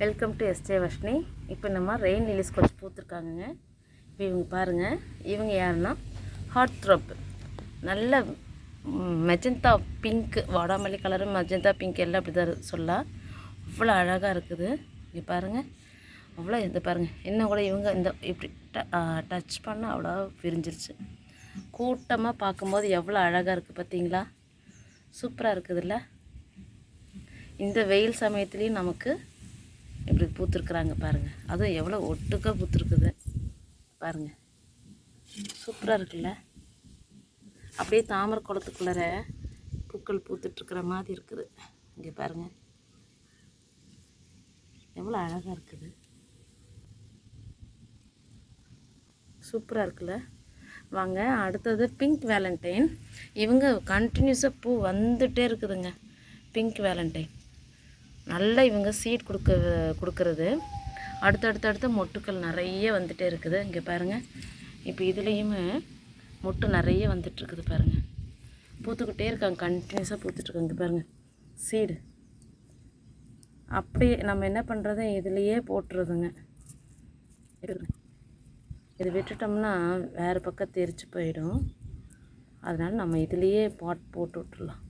Welcome to yesterday Vashni இப்போ நம்ம rain லிலிஸ் கொஞ்சம் பூத்துருக்காங்கங்க. இப்போ இவங்க பாருங்கள் இவங்க யாருன்னா ஹார்ட் த்ரோப் நல்ல மெஜந்தா பிங்க் வாடாமல்லி கலரு மெஜந்தா பிங்க் எல்லாம் அப்படி தான் சொல்லலாம் அவ்வளோ அழகாக இருக்குது. இங்கே பாருங்கள் அவ்வளோ இந்த பாருங்கள் இன்னும் கூட இவங்க இந்த இப்படி டச் பண்ண அவ்வளோ விரிஞ்சிருச்சு. கூட்டமாக பார்க்கும்போது எவ்வளோ அழகாக இருக்குது பார்த்தீங்களா சூப்பராக இருக்குதுல்ல? இந்த வெயில் சமயத்துலேயும் நமக்கு இப்படி பூத்துருக்குறாங்க பாருங்கள் அதுவும் எவ்வளோ ஒட்டுக்காக பூத்துருக்குது. பாருங்கள் சூப்பராக இருக்குல்ல? அப்படியே தாமரை குளத்துக்குள்ளார பூக்கள் பூத்துட்ருக்குற மாதிரி இருக்குது. இங்கே பாருங்கள் எவ்வளோ அழகாக இருக்குது. சூப்பராக இருக்குல்ல? வாங்க அடுத்தது பிங்க் வேலண்டைன். இவங்க கண்டினியூஸாக பூ வந்துகிட்டே இருக்குதுங்க. Pink valentine. நல்லா இவங்க சீட் கொடுக்க கொடுக்கறது. அடுத்தடுத்தடுத்த மொட்டுக்கள் நிறைய வந்துகிட்டே இருக்குது. இங்கே பாருங்கள் இப்போ இதுலேயுமே மொட்டு நிறைய வந்துட்டுருக்குது பாருங்கள் பூத்துக்கிட்டே இருக்காங்க. கண்டினியூஸாக பூத்துட்ருக்காங்க இங்கே பாருங்கள் சீடு அப்படியே நம்ம என்ன பண்ணுறது இதுலேயே போட்டுருதுங்க இது விட்டுட்டோம்னா வேறு பக்கம் தெரிச்சு போயிடும். அதனால் நம்ம இதுலேயே பாட் போட்டு விட்ருலாம்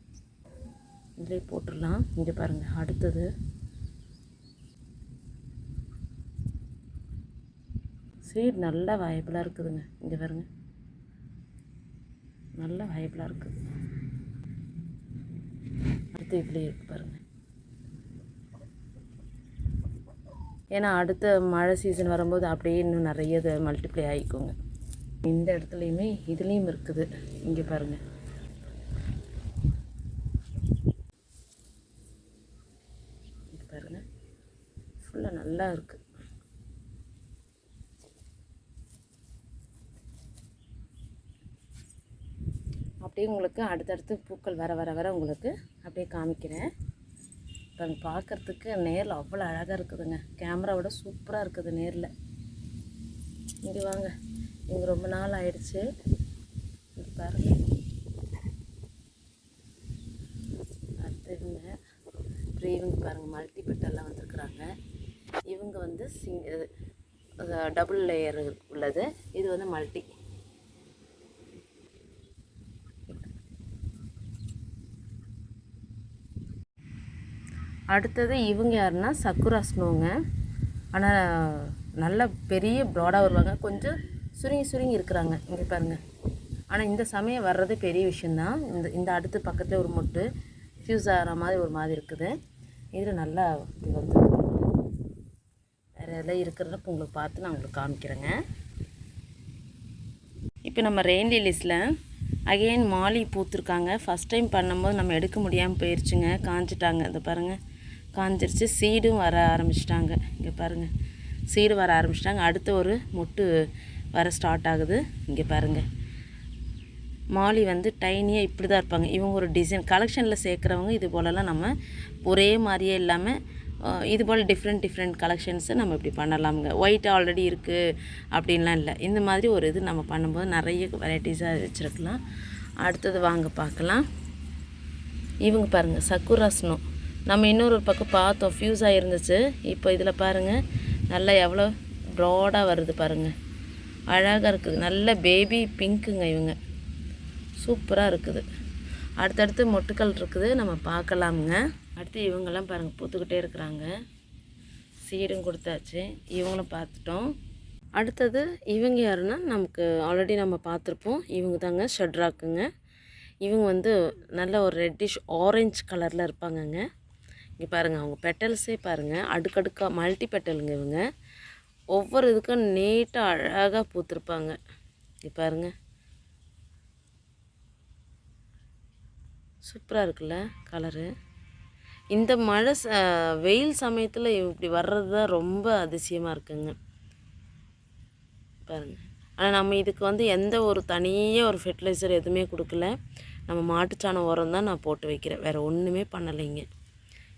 இதிலே போட்டுடலாம். இங்கே பாருங்கள் அடுத்தது. சீட் நல்லா வயபிளாக இருக்குதுங்க. இங்கே பாருங்க. நல்லா வயபிளாக இருக்குது அடுத்து இதுலேயே இருக்கு பாருங்கள் ஏன்னா அடுத்த மழை சீசன் வரும்போது அப்படியே இன்னும் நிறைய இது மல்டிப்ளை ஆகிக்குங்க இந்த இடத்துலையுமே இதுலேயும் இருக்குது. இங்கே பாருங்கள் இங்கே பாருங்கள் ஃபுல்லாக நல்லா இருக்குது அப்படியே உங்களுக்கு அடுத்தடுத்து பூக்கள் வர வர வர உங்களுக்கு அப்படியே காமிக்கிறேன். இப்போ பார்க்குறதுக்கு நேரில் அவ்வளோ அழகாக இருக்குதுங்க. கேமராவோட சூப்பராக இருக்குது நேரில். இங்கே வாங்க. இங்கே ரொம்ப நாள் ஆயிடுச்சு. இங்கே பாருங்க. அடுத்து இவங்க அப்புறம் இவங்க பாருங்கள் மல்டி பெட்டெல்லாம் வந்திருக்குறாங்க. இவங்க வந்து சிங் டபுள் லேயர் உள்ளது. இது வந்து மல்டி அடுத்தது இவங்க யாருன்னா சக்குரா ஸ்னோங்க. ஆனால் நல்ல பெரிய ப்ராடாக வருவாங்க. கொஞ்சம் சுருங்கி சுருங்கி இருக்கிறாங்க. இங்கே பாருங்கள் ஆனால் இந்த சமயம் வர்றது பெரிய விஷயந்தான் இந்த இந்த அடுத்து பக்கத்தில் ஒரு மொட்டு ஃப்யூஸ் ஆகிற மாதிரி ஒரு மாதிரி இருக்குது. இதில் நல்லா இது வந்து அதெல்லாம் இருக்கிறத உங்களுக்கு பார்த்து நான் உங்களுக்கு காமிக்கிறேங்க. இப்போ நம்ம ரெயின் லிலிஸில் அகைன் மாலி பூத்துருக்காங்க. ஃபஸ்ட் டைம் பண்ணும்போது நம்ம எடுக்க முடியாமல் போயிடுச்சுங்க காஞ்சிட்டாங்க. இதை பாருங்கள் காஞ்சிருச்சு. சீடும் வர ஆரம்பிச்சிட்டாங்க. இங்கே பாருங்கள் சீடு வர ஆரம்பிச்சிட்டாங்க. அடுத்த ஒரு மொட்டு வர ஸ்டார்ட் ஆகுது. இங்கே பாருங்கள் மாலி வந்து டைனியாக இப்படி தான் இருப்பாங்க. இவங்க ஒரு டிசைன் கலெக்ஷனில் சேர்க்குறவங்க இது போலலாம் நம்ம ஒரே மாதிரியே இல்லாமல் இதுபோல் டிஃப்ரெண்ட் டிஃப்ரெண்ட் கலெக்ஷன்ஸை நம்ம இப்படி பண்ணலாமுங்க. ஒயிட் ஆல்ரெடி இருக்குது அப்படின்லாம் இல்லை. இந்த மாதிரி ஒரு இது நம்ம பண்ணும்போது நிறைய வெரைட்டிஸாக வச்சுருக்கலாம். அடுத்தது வாங்க பார்க்கலாம். இவங்க பாருங்கள் சக்குரா நம்ம இன்னொரு பக்கம் பார்த்தோம். ஃப்யூஸாக இருந்துச்சு இப்போ இதில் பாருங்கள் நல்லா எவ்வளோ ப்ராடாக வருது பாருங்கள் அழகாக இருக்குது. நல்ல பேபி பிங்க்குங்க இவங்க. சூப்பராக இருக்குது. அடுத்தடுத்து மொட்டுக்கள் இருக்குது. நம்ம பார்க்கலாமுங்க. அடுத்து இவங்கெல்லாம் பாருங்கள் பூத்துக்கிட்டே இருக்கிறாங்க. சீடும் கொடுத்தாச்சு. இவங்களும் பார்த்துட்டோம். அடுத்தது இவங்க யாருன்னா நமக்கு ஆல்ரெடி நம்ம பார்த்துருப்போம். இவங்க தாங்க ஷட்ராக்குங்க. இவங்க வந்து நல்ல ஒரு ரெட்டிஷ் ஆரஞ்சு கலரில் இருப்பாங்கங்க. இங்கே பாருங்கள் அவங்க பெட்டல்ஸே பாருங்கள் அடுக்கடுக்காக மல்டி பெட்டலுங்க இவங்க. ஒவ்வொரு இதுக்கும் நீட்டாக அழகாக பூத்திருப்பாங்க. இங்கே பாருங்கள் சூப்பராக இருக்குல்ல கலரு இந்த மழை ச வெயில் சமயத்தில் இப்படி வர்றது தான் ரொம்ப அதிசயமாக இருக்குங்க. பாருங்கள் ஆனால் நம்ம இதுக்கு வந்து எந்த ஒரு தனியாக ஒரு ஃபெர்டிலைசர் எதுவுமே கொடுக்கல. நம்ம மாட்டுச்சாணம் உரம் தான் நான் போட்டு வைக்கிறேன். வேறு ஒன்றுமே பண்ணலைங்க.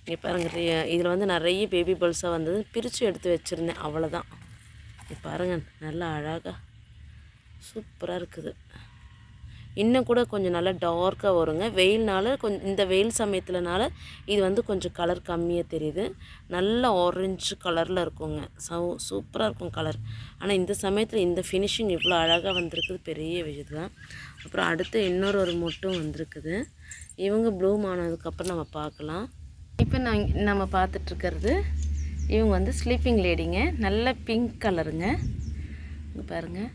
இங்கே பாருங்கள் இதில் வந்து நிறைய பேபி பல்ஸாக வந்தது. பிரித்து எடுத்து வச்சுருந்தேன். அவ்வளோதான் இங்கே பாருங்க நல்லா அழகாக சூப்பராக இருக்குது. இன்னும் கூட கொஞ்சம் நல்லா டார்க்காக வருங்க. வெயில்னால கொஞ்சம் இந்த வெயில் சமயத்துலனால இது வந்து கொஞ்சம் கலர் கம்மியாக தெரியுது. நல்ல ஆரஞ்சு கலரில் இருக்குங்க. சவு சூப்பராக இருக்கும் கலர் ஆனால் இந்த சமயத்தில் இந்த ஃபினிஷிங் இவ்வளோ அழகாக வந்திருக்குது. பெரிய விஷயம் தான் அப்புறம் அடுத்து இன்னொரு ஒரு மொட்டும் வந்திருக்குது. இவங்க ப்ளூம் ஆனதுக்கப்புறம் நம்ம பார்க்கலாம். இப்போ நான் நம்ம பார்த்துட்ருக்கிறது இவங்க வந்து ஸ்லீப்பிங் லேடிங்க நல்ல பிங்க் கலருங்க இங்கே பாருங்கள்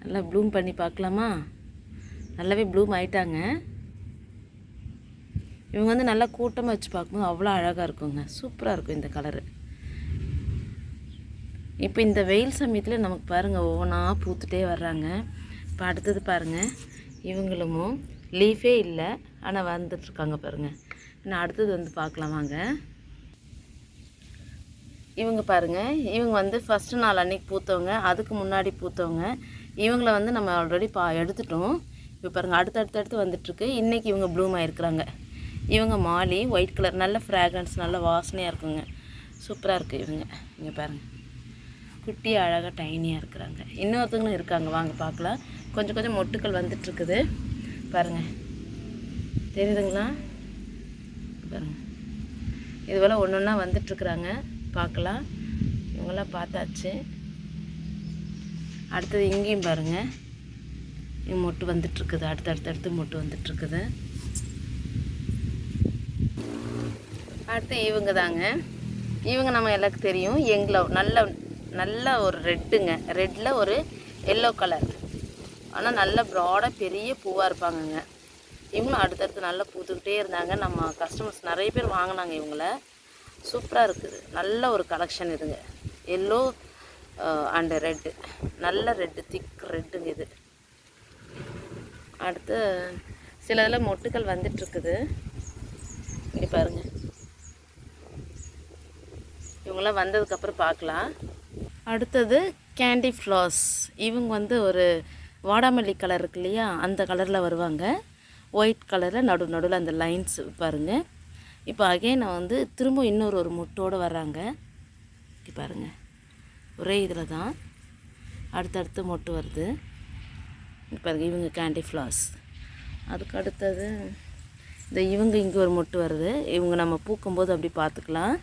நல்லா ப்ளூம் பண்ணி பார்க்கலாமா? நல்லாவே ப்ளூம் ஆயிட்டாங்க. இவங்க வந்து நல்லா கூட்டமாக வச்சு பார்க்கும்போது அவ்வளோ அழகாக இருக்குங்க. சூப்பராக இருக்கும் இந்த கலரு. இப்போ இந்த வெயில் சமயத்தில் நமக்கு பாருங்கள் ஒவ்வொன்றா பூத்துட்டே வர்றாங்க. இப்போ அடுத்தது பாருங்கள் இவங்களும் லீஃபே இல்லை ஆனால் வந்துட்டுருக்காங்க பாருங்கள் நான் அடுத்தது வந்து பார்க்கலாம் வாங்க. இவங்க பாருங்கள் இவங்க வந்து ஃபஸ்ட்டு நாள் அன்னைக்கு பூத்தவங்க அதுக்கு முன்னாடி பூத்தவங்க. இவங்கள வந்து நம்ம ஆல்ரெடி பா எடுத்துட்டோம். இப்போ பாருங்கள் அடுத்து அடுத்து அடுத்து வந்துட்டுருக்கு. இன்றைக்கி இவங்க ப்ளூம் ஆகிருக்கிறாங்க இவங்க மாலி ஒயிட் கலர் நல்ல ஃப்ராக்ரன்ஸ் நல்ல வாசனையாக இருக்குங்க. சூப்பராக இருக்குது இவங்க. இங்கே பாருங்கள் குட்டி அழகாக டைனியாக இருக்கிறாங்க. இன்னொருத்தவங்களும் இருக்காங்க. வாங்க பார்க்கலாம். கொஞ்சம் கொஞ்சம் மொட்டுக்கள் வந்துட்டுருக்குது. பாருங்கள் தெரியுதுங்களா? பாருங்கள் இதுவெல்லாம் ஒன்று ஒன்றா வந்துட்டுருக்குறாங்க. பார்க்கலாம். இவங்களாம் பார்த்தாச்சு. அடுத்தது இங்கேயும் பாருங்கள் மொட்டு வந்துட்டுருக்குது. அடுத்து அடுத்து அடுத்து மொட்டு வந்துட்டுருக்குது. அடுத்து இவங்க தாங்க இவங்க நம்ம எல்லாருக்கும் தெரியும். எங்களை நல்ல நல்ல ஒரு ரெட்டுங்க. ரெட்டில் ஒரு எல்லோ கலர். ஆனால் நல்ல ப்ராடாக பெரிய பூவாக இருப்பாங்கங்க. இவங்களும் அடுத்தடுத்து நல்லா பூத்துக்கிட்டே இருந்தாங்க. நம்ம கஸ்டமர்ஸ் நிறைய பேர் வாங்கினாங்க இவங்கள. சூப்பராக இருக்குது. நல்ல ஒரு கலெக்ஷன் இதுங்க. எல்லோ அண்ட் ரெட்டு நல்ல ரெட்டு திக் ரெட்டுங்க இது. அடுத்து சில இதில் மொட்டுக்கள் வந்துட்டுருக்குது இப்படி பாருங்கள் இவங்களாம் வந்ததுக்கப்புறம் பார்க்கலாம் அடுத்தது கேண்டி ஃப்ளாஸ் இவங்க வந்து ஒரு வாடாமல்லி கலர் இருக்கு இல்லையா அந்த கலரில் வருவாங்க. ஒயிட் கலரில் நடு நடுவில் அந்த லைன்ஸ் பாருங்கள் இப்போ அகைன் நான் வந்து திரும்ப இன்னொரு ஒரு முட்டோடு வர்றாங்க. இங்கே பாருங்கள் ஒரே இதில் தான் அடுத்தடுத்து மொட்டு வருது. பாருங்க இவங்க கேண்டி ஃப்ளாஸ் அதுக்கு அடுத்தது இந்த இவங்க இங்கே ஒரு மொட்டு வருது. இவங்க நம்ம பூக்கும்போது அப்படி பார்த்துக்கலாம்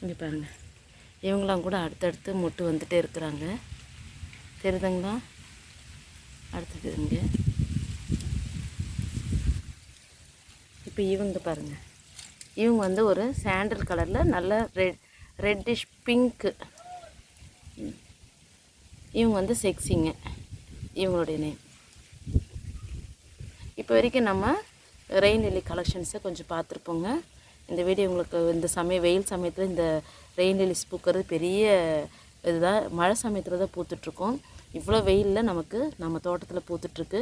இங்கே பாருங்கள் இவங்களாம் கூட அடுத்தடுத்து மொட்டு வந்துகிட்டே இருக்கிறாங்க. தெரியுதுங்களா? அடுத்தது இங்கே. இப்போ இவங்க பாருங்கள் இவங்க வந்து ஒரு சாண்டல் கலரில் நல்ல ரெட் ரெட்டிஷ் பிங்க்கு இவங்க வந்து செக்ஸிங்க இவங்களுடைய நேம் இப்போ வரைக்கும் நம்ம ரெயின் லில்லி கலெக்ஷன்ஸை கொஞ்சம் பார்த்துருப்போங்க. இந்த வீடியோ உங்களுக்கு இந்த சமயம் வெயில் சமயத்தில் இந்த ரெயின் லில்லிஸ் பூக்கிறது பெரிய இதுதான். மழை சமயத்தில் தான் பூத்துட்ருக்கோம். இவ்வளோ வெயிலில் நமக்கு நம்ம தோட்டத்தில் பூத்துட்ருக்கு.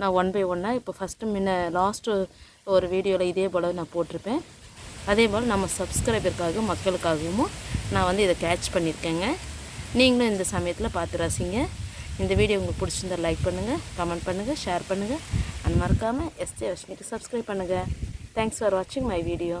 நான் ஒன் பை ஒன்னாக இப்போ ஃபஸ்ட்டு முன்ன லாஸ்ட்டு ஒரு வீடியோவில் இதே போல் நான் போட்டிருப்பேன். அதே போல் நம்ம சப்ஸ்கிரைபருக்காகவும் மக்களுக்காகவும் நான் வந்து இதை கேட்ச் பண்ணியிருக்கேங்க. நீங்களும் இந்த சமயத்தில் பார்த்து ரசிங்க. இந்த வீடியோ உங்களுக்கு பிடிச்சிருந்தா லைக் பண்ணுங்கள் கமெண்ட் பண்ணுங்கள் ஷேர் பண்ணுங்கள் அண்ட் மறக்காமல் எஸ்ஜே வஷ்மிக்கு சப்ஸ்கிரைப் பண்ணுங்கள் தேங்க்ஸ் ஃபார் வாட்சிங் மை வீடியோ